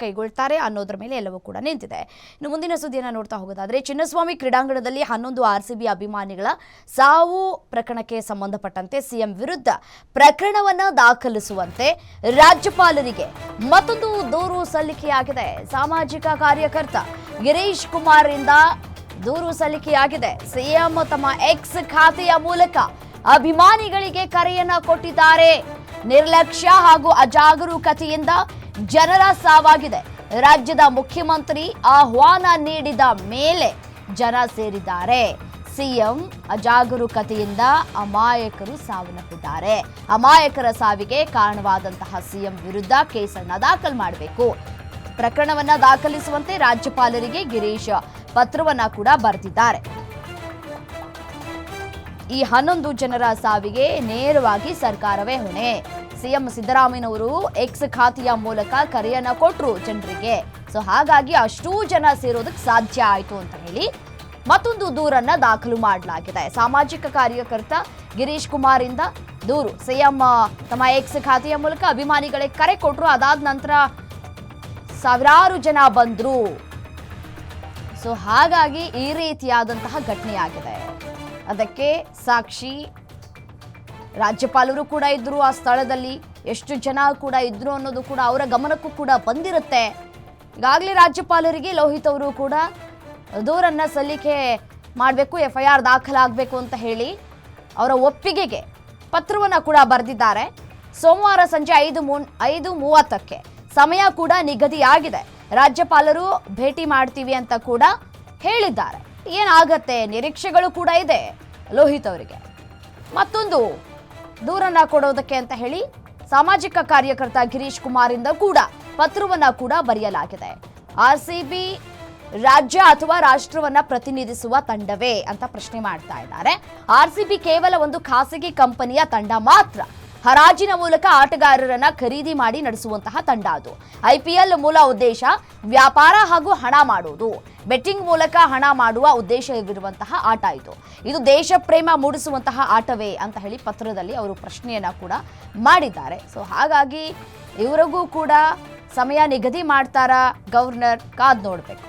ಕೈಗೊಳ್ತಾರೆ ಅನ್ನೋದ್ರ ಮೇಲೆ ಎಲ್ಲವೂ ಕೂಡ ನಿಂತಿದೆ. ಇನ್ನು ಮುಂದಿನ ಸುದ್ದಿಯನ್ನ ನೋಡ್ತಾ ಹೋಗೋದಾದ್ರೆ, ಚಿನ್ನಸ್ವಾಮಿ ಕ್ರೀಡಾಂಗಣದಲ್ಲಿ ಹನ್ನೊಂದು ಆರ್ಸಿಬಿ ಅಭಿಮಾನಿಗಳ ಸಾವು ಪ್ರಕರಣಕ್ಕೆ ಸಂಬಂಧಪಟ್ಟಂತೆ ಸಿಎಂ ವಿರುದ್ಧ ಪ್ರಕರಣವನ್ನ ದಾಖಲಿಸುವಂತೆ ರಾಜ್ಯಪಾಲರಿಗೆ ಮತ್ತೊಂದು ದೂರು ಸಲ್ಲಿಕೆಯಾಗಿದೆ. ಸಾಮಾಜಿಕ ಕಾರ್ಯಕರ್ತ ಗಿರೀಶ್ ಕುಮಾರ್ ಇಂದ ದೂರು ಸಲ್ಲಿಕೆಯಾಗಿದೆ. ಸಿಎಂ ತಮ್ಮ ಎಕ್ಸ್ ಖಾತೆಯ ಮೂಲಕ ಅಭಿಮಾನಿಗಳಿಗೆ ಕರೆಯನ್ನ ಕೊಟ್ಟಿದ್ದಾರೆ. ನಿರ್ಲಕ್ಷ್ಯ ಹಾಗೂ ಅಜಾಗರೂಕತೆಯಿಂದ ಜನರ ಸಾವಾಗಿದೆ. ರಾಜ್ಯದ ಮುಖ್ಯಮಂತ್ರಿ ಆಹ್ವಾನ ನೀಡಿದ ಮೇಲೆ ಜನ ಸೇರಿದ್ದಾರೆ. ಸಿಎಂ ಅಜಾಗರೂಕತೆಯಿಂದ ಅಮಾಯಕರು ಸಾವನ್ನಪ್ಪಿದ್ದಾರೆ. ಅಮಾಯಕರ ಸಾವಿಗೆ ಕಾರಣವಾದಂತಹ ಸಿಎಂ ವಿರುದ್ಧ ಕೇಸನ್ನ ದಾಖಲು ಮಾಡಬೇಕು. ಪ್ರಕರಣವನ್ನ ದಾಖಲಿಸುವಂತೆ ರಾಜ್ಯಪಾಲರಿಗೆ ಗಿರೀಶ್ ಪತ್ರವನ್ನ ಕೂಡ ಬರೆದಿದ್ದಾರೆ. ಈ ಹನ್ನೊಂದು ಜನರ ಸಾವಿಗೆ ನೇರವಾಗಿ ಸರ್ಕಾರವೇ ಹೊಣೆ. ಸಿಎಂ ಸಿದ್ದರಾಮಯ್ಯನವರು ಎಕ್ಸ್ ಖಾತೆಯ ಮೂಲಕ ಕರೆಯನ್ನ ಕೊಟ್ರು ಜನರಿಗೆ. ಸೊ ಹಾಗಾಗಿ ಅಷ್ಟೂ ಜನ ಸೇರೋದಕ್ಕೆ ಸಾಧ್ಯ ಆಯ್ತು ಅಂತ ಹೇಳಿ ಮತ್ತೊಂದು ದೂರನ್ನ ದಾಖಲು ಮಾಡಲಾಗಿದೆ. ಸಾಮಾಜಿಕ ಕಾರ್ಯಕರ್ತ ಗಿರೀಶ್ ಕುಮಾರ್ ಇಂದ ದೂರು. ಸಿಎಂ, ತಮ್ಮ ಎಕ್ಸ್ ಖಾತೆಯ ಮೂಲಕ ಅಭಿಮಾನಿಗಳಿಗೆ ಕರೆ ಕೊಟ್ರು. ಅದಾದ ನಂತರ ಸಾವಿರಾರು ಜನ ಬಂದ್ರು. ಸೊ ಹಾಗಾಗಿ ಈ ರೀತಿಯಾದಂತಹ ಘಟನೆಯಾಗಿದೆ ಅದಕ್ಕೆ ಸಾಕ್ಷಿ ರಾಜ್ಯಪಾಲರು ಕೂಡ ಇದ್ದರು ಆ ಸ್ಥಳದಲ್ಲಿ ಎಷ್ಟು ಜನ ಕೂಡ ಇದ್ರು ಅನ್ನೋದು ಕೂಡ ಅವರ ಗಮನಕ್ಕೂ ಕೂಡ ಬಂದಿರುತ್ತೆ. ಈಗಾಗಲೇ ರಾಜ್ಯಪಾಲರಿಗೆ ಲೋಹಿತ್ ಅವರು ಕೂಡ ದೂರನ್ನ ಸಲ್ಲಿಕೆ ಮಾಡಬೇಕು ಎಫ್ ಐ ಆರ್ ದಾಖಲಾಗಬೇಕು ಅಂತ ಹೇಳಿ ಅವರ ಒಪ್ಪಿಗೆಗೆ ಪತ್ರವನ್ನು ಕೂಡ ಬರೆದಿದ್ದಾರೆ. ಸೋಮವಾರ ಸಂಜೆ ಐದು ಮೂ ಐದು ಮೂವತ್ತಕ್ಕೆ ಸಮಯ ಕೂಡ ನಿಗದಿಯಾಗಿದೆ. ರಾಜ್ಯಪಾಲರು ಭೇಟಿ ಮಾಡ್ತೀವಿ ಅಂತ ಕೂಡ ಹೇಳಿದ್ದಾರೆ. ಏನಾಗತ್ತೆ? ನಿರೀಕ್ಷೆಗಳು ಕೂಡ ಇದೆ ಲೋಹಿತ್ ಅವರಿಗೆ. ಮತ್ತೊಂದು ದೂರನ್ನ ಕೊಡೋದಕ್ಕೆ ಅಂತ ಹೇಳಿ ಸಾಮಾಜಿಕ ಕಾರ್ಯಕರ್ತ ಗಿರೀಶ್ ಕುಮಾರ್ ಇಂದ ಕೂಡ ಪತ್ರವನ್ನ ಕೂಡ ಬರೆಯಲಾಗಿದೆ. ಆರ್ ಸಿ ಬಿ ರಾಜ್ಯ ಅಥವಾ ರಾಷ್ಟ್ರವನ್ನ ಪ್ರತಿನಿಧಿಸುವ ತಂಡವೇ ಅಂತ ಪ್ರಶ್ನೆ ಮಾಡ್ತಾ ಇದ್ದಾರೆ. ಆರ್ ಸಿ ಬಿ ಕೇವಲ ಒಂದು ಖಾಸಗಿ ಕಂಪನಿಯ ತಂಡ ಮಾತ್ರ ಹರಾಜಿನ ಮೂಲಕ ಆಟಗಾರರನ್ನ ಖರೀದಿ ಮಾಡಿ ನಡೆಸುವಂತಹ ತಂಡ ಅದು. ಐಪಿಎಲ್ ಮೂಲ ಉದ್ದೇಶ ವ್ಯಾಪಾರ ಹಾಗೂ ಹಣ ಮಾಡುವುದು ಬೆಟ್ಟಿಂಗ್ ಮೂಲಕ ಹಣ ಮಾಡುವ ಉದ್ದೇಶವಿರುವಂತಹ ಆಟ ಇದು. ಇದು ದೇಶ ಪ್ರೇಮ ಮೂಡಿಸುವಂತಹ ಆಟವೇ ಅಂತ ಹೇಳಿ ಪತ್ರದಲ್ಲಿ ಅವರು ಪ್ರಶ್ನೆಯನ್ನ ಕೂಡ ಮಾಡಿದ್ದಾರೆ. ಸೊ ಹಾಗಾಗಿ ಇವರಿಗೂ ಕೂಡ ಸಮಯ ನಿಗದಿ ಮಾಡ್ತಾರಾ ಗವರ್ನರ್ ಕಾದ್ ನೋಡಬೇಕು.